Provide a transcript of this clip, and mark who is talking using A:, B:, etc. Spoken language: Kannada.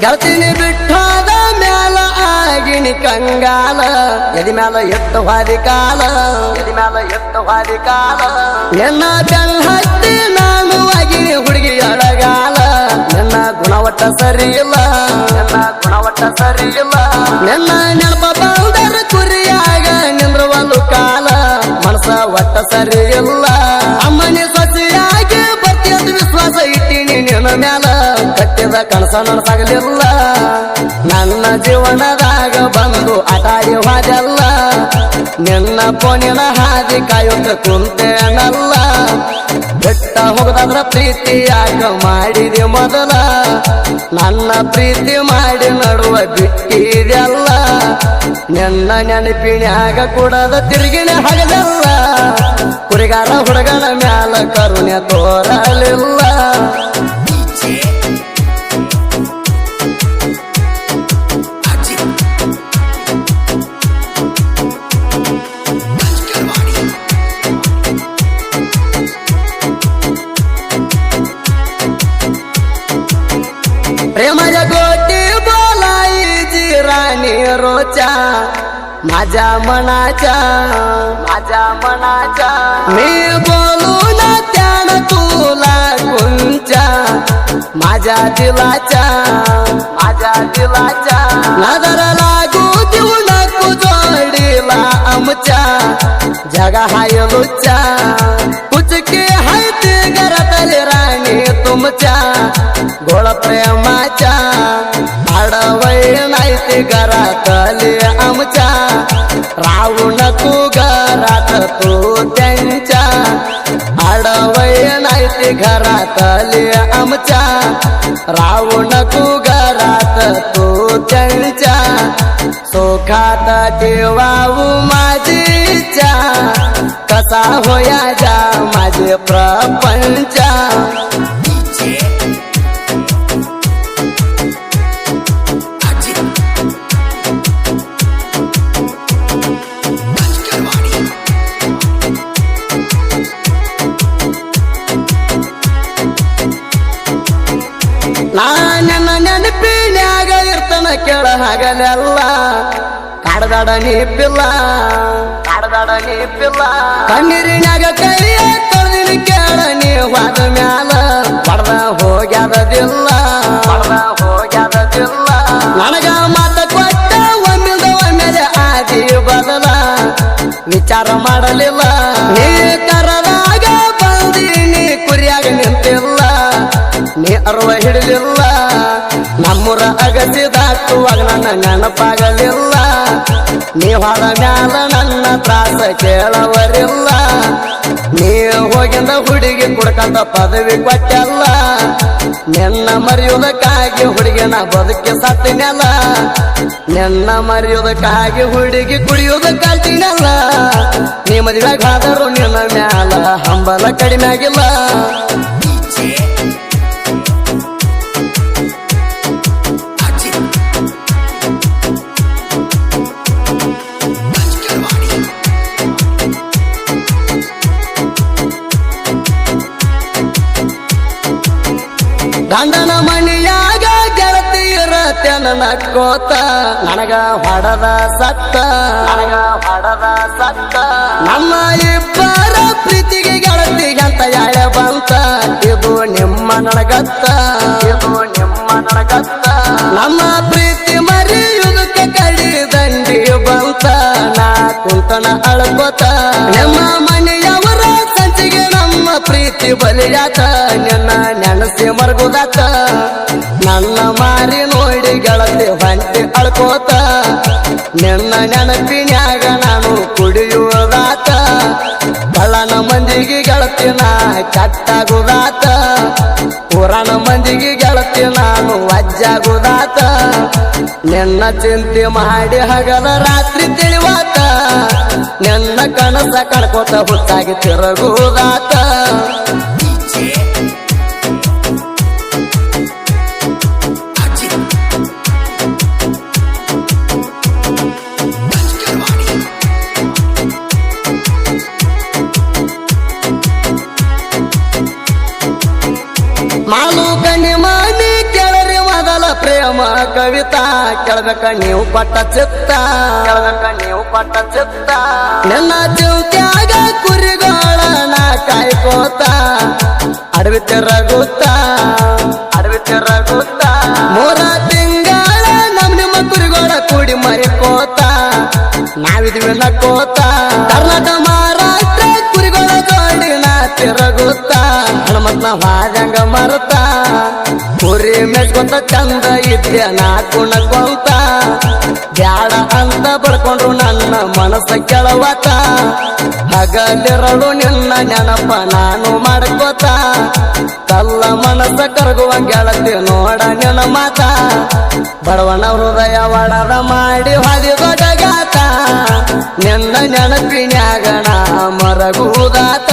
A: ಗೆಳತಿನಿ ಬಿಟ್ಟಾದ ಮ್ಯಾಲ ಆಗಿನಿ ಕಂಗಾಲ. ಎದಿ ಮ್ಯಾಲ ಎತ್ತು ಹಾದಿ ಕಾಲ. ಎದಿ ಮ್ಯಾಲ ಎತ್ತು ಹಾದಿ ಕಾಲ. ಎನ್ನ ಬೆಲ್ ಹತ್ತಿ ನಾನು ಆಗಿನಿ ಹುಡುಗಿ ಅಳಗಾಲ. ನನ್ನ ಗುಣವಟ್ಟ ಸರಿ ಇಲ್ಲ. ನನ್ನ ಗುಣವಟ್ಟ ಸರಿ ಇಲ್ಲ. ನನ್ನ ನೆನಪ ಬಂದರ ಕುರಿಯಾಗ ಒಂದು ಕಾಲ. ಮನಸ ಒಟ್ಟ ಸರಿ ಇಲ್ಲ. ಕಟ್ಟಿದ ಕನಸ ನನಸಾಗಲಿಲ್ಲ. ನನ್ನ ಜೀವನದಾಗ ಬಂದು ಆಟಾಡಿ ಹೋದಲ್ಲ. ನಿನ್ನ ಪೋನಿನ ಹಾದಿ ಕಾಯುತ್ತ ಕುಂತೇನಲ್ಲ ಬೆಟ್ಟ ಹೋಗದಾದ್ರ ಪ್ರೀತಿ ಯಾಕ ಮಾಡಿದೆ ಮೊದಲ? ನನ್ನ ಪ್ರೀತಿ ಮಾಡಿ ನಡುವ ಬಿಟ್ಟಿದೆಲ್ಲ ನಿನ್ನ ನೆನಪಿನ್ಯಾಗ ಕೂಡದ ತಿರುಗಿನ ಹಗದಲ್ಲ ಕುರಿಗಾರ ಹುಡುಗನ ಮ್ಯಾಲ ಕರುಣೆ ತೋರಲಿಲ್ಲ. रोचा माझ्या मनाच्या माझ्या मनाच्या. मी बोलू ना त्यान तुला कोणच्या माझ्या दिलाच्या माझ्या दिलाच्या. नजर लागू देऊ नको जोडीला आमच्या जगा हाय लुच्च्या कुचके हाय ते घरातले राणी तुमच्या गोळ प्रेमाच्या. आडवय नाही ते घरातले आमच्या. राहू नको घरात तू त्यांच्या. आडवय नाही ते घरातले आमच्या. राहू नको घरात तू त्यांच्या. सुखात जेवाऊ माझी कसा होया जा माझे प्रपंचा. ನನ್ನ ನೆನಪಿನ್ಯಾಗ ಇರ್ತನ ಕೇಳ ಹಾಗಲೆಲ್ಲ. ಕಾಡದಾಡ ನೀಪಿಲ್ಲ ಕಾಡದಾಡ ನೀಪಿಲ್ಲ ಕಣ್ಣೀರಿನ್ಯಾಗ ಕೈಯ ತೊಳೆದಿನ ಕೇಳ, ನೀ ಹೋದ ಮ್ಯಾಲ. ಪಡ್ದ ಹೋಗ್ಯಾದದಿಲ್ಲ. ಪಡ್ದ ಹೋಗ್ಯಾದದಿಲ್ಲ. ನನಗ ಮಾತ ಕೊಟ್ಟ ಒಮ್ಮಿಂದ ಒಮ್ಮೆಲೆ ಆದಿ ಬದಲ. ವಿಚಾರ ಮಾಡಲಿಲ್ಲ. ನೀ ನೀ ಅರ್ವ ಹಿಡಲಿಲ್ಲ. ನಮ್ಮೂರ ಅಗಸಿ ದಾಟುವಾಗ ನನ್ನ ನೆನಪಾಗಲಿಲ್ಲ. ನೀ ಹೊರ ಮ್ಯಾಲ ನನ್ನ ತ್ರಾಸ ಕೇಳವರಿಲ್ಲ. ನೀ ಹೋಗಿಂದ ಹುಡುಗಿ ಕುಡ್ಕಂತ ಪದವಿ ಕೊಟ್ಟಲ್ಲ. ನಿನ್ನ ಮರೆಯುವುದಕ್ಕಾಗಿ ಹುಡುಗಿನ ಬದುಕಿ ಸತ್ತಿನಲ್ಲ. ನಿನ್ನ ಮರೆಯುವುದಕ್ಕಾಗಿ ಹುಡುಗಿ ಕುಡಿಯುವುದ ಕಲ್ತಿನಲ್ಲ ನೀ ಮದುವೆ ಕಾದರೂ ನಿನ್ನ ಮ್ಯಾಲ ಹಂಬಲ ಕಡಿಮೆ ಆಗಿಲ್ಲ ಗಂಡನ ಮನೆಯಾಗ ಗೆಳತಿ ತೆನ ನಟ್ಕೋತ ನನಗ ಹೊಡದ ಸತ್ತ. ನನಗ ಹೊಡದ ಸತ್ತ. ನಮ್ಮ ಇಬ್ಬರ ಪ್ರೀತಿಗೆ ಗೆಳತಿಗಂತ ಯಾಳೆ ಬಂತ. ಇದು ನಿಮ್ಮ ನನಗತ್ತ. ಇದು ನಿಮ್ಮ ನನಗತ್ತ. ನಮ್ಮ ಪ್ರೀತಿ ಮರಿಯುವುದಕ್ಕೆ ಕಡಿ ದಂಡಿ ಬಂತ. ನಾ ಕುಂತನ ಅಳ್ಕೋತ. ನಿಮ್ಮ ನಮ್ಮ ಪ್ರೀತಿ ಬಲಿಯಾತ, ನಿನ್ನ ನೆನಸಿ ಮರ್ಗುದಾತ. ನನ್ನ ಮಾರಿ ನೋಡಿ ಗೆಳತಿ ಹೊಂಟಿ ಅಳ್ಕೋತ. ನಿನ್ನ ನೆನಪಿನ್ಯಾಗ ನಾನು ಕುಡಿಯುವುದಾತ. ಬಳ್ಳನ ಮಂದಿಗೆ ಗೆಳತಿ ನಾ ಕಟ್ಟಾಗುದಾತ. ಪುರಾಣ ಮಂದಿಗೆ ಗೆಳತಿ ನಾನು ವಜ್ಜಾಗುದಾತ. ನಿನ್ನ ಚಿಂತೆ ಮಾಡಿ ಹಗಲ ರಾತ್ರಿ ತಿಳಿವಾತ. ನಿನ್ನ ಕನಸ ಕಳ್ಕೋತ ಹುಟ್ಟಾಗಿ ತಿರುಗುದಾತ ಪ್ರೇಮ ಕವಿತಾ ಕೇಳ್ಬೇಕ ನೀವು ಪಟ್ಟ ಚಿತ್ತ. ಕೇಳ್ಬೇಕ ನೀವು ಪಟ್ಟ ಚಿತ್ತ. ನನ್ನ ಜೀವತ್ಯಾಗ ಕುರಿಗೋಳ ನಾ ಕಾಯ್ಕೋತ. ಅಡವಿ ತಿರಗುತ್ತ ಅಡವಿ ತಿರಗುತ್ತ ಮೂರ ತಿಂಗಳ ನಮ್ ನಿಮ್ಮ ಕುರಿಗೋಳ ಕೂಡಿ ಮರಿಕೋತ. ನಾವಿದ್ವಿ ನಕ್ಕೋತ. ಕರ್ನಾಟಕ ಮಹಾರಾಷ್ಟ್ರ ಕುರಿಗೋಳ ಜೋಡಿ ನಾ ತಿರಗುತ್ತ. ಹನುಮತ್ನ ಹಾಜಂಗ ಮರುತ್ತಾ ಮೆಚ್ಕೊಂತ ಚಂದ ಇದ್ದೆ ನಾ ಕುಣಕೊಂತ ಬ್ಯಾಡ ಅಂತ ಬರ್ಕೊಂಡ್ರು ನನ್ನ ಮನಸ್ಸ ಕೆಳವತ. ಹಗಲಿರಳು ನಿನ್ನ ನೆನಪ ನಾನು ಮಾಡ್ಕೋತ. ತಲ್ಲ ಮನಸ್ಸ ಕರಗುವ ಗೆಳತಿ ನೋಡ ನಿನ್ನ ಮಾತ. ಬಡವನ ಹೃದಯ ಒಡದ ಮಾಡಿ ಹಾದಿ ದೊಡ್ಡಗಾತ ನಿನ್ನ ನೆನಪಿನ್ಯಾಗಣ ಮರಗುವುದಾತ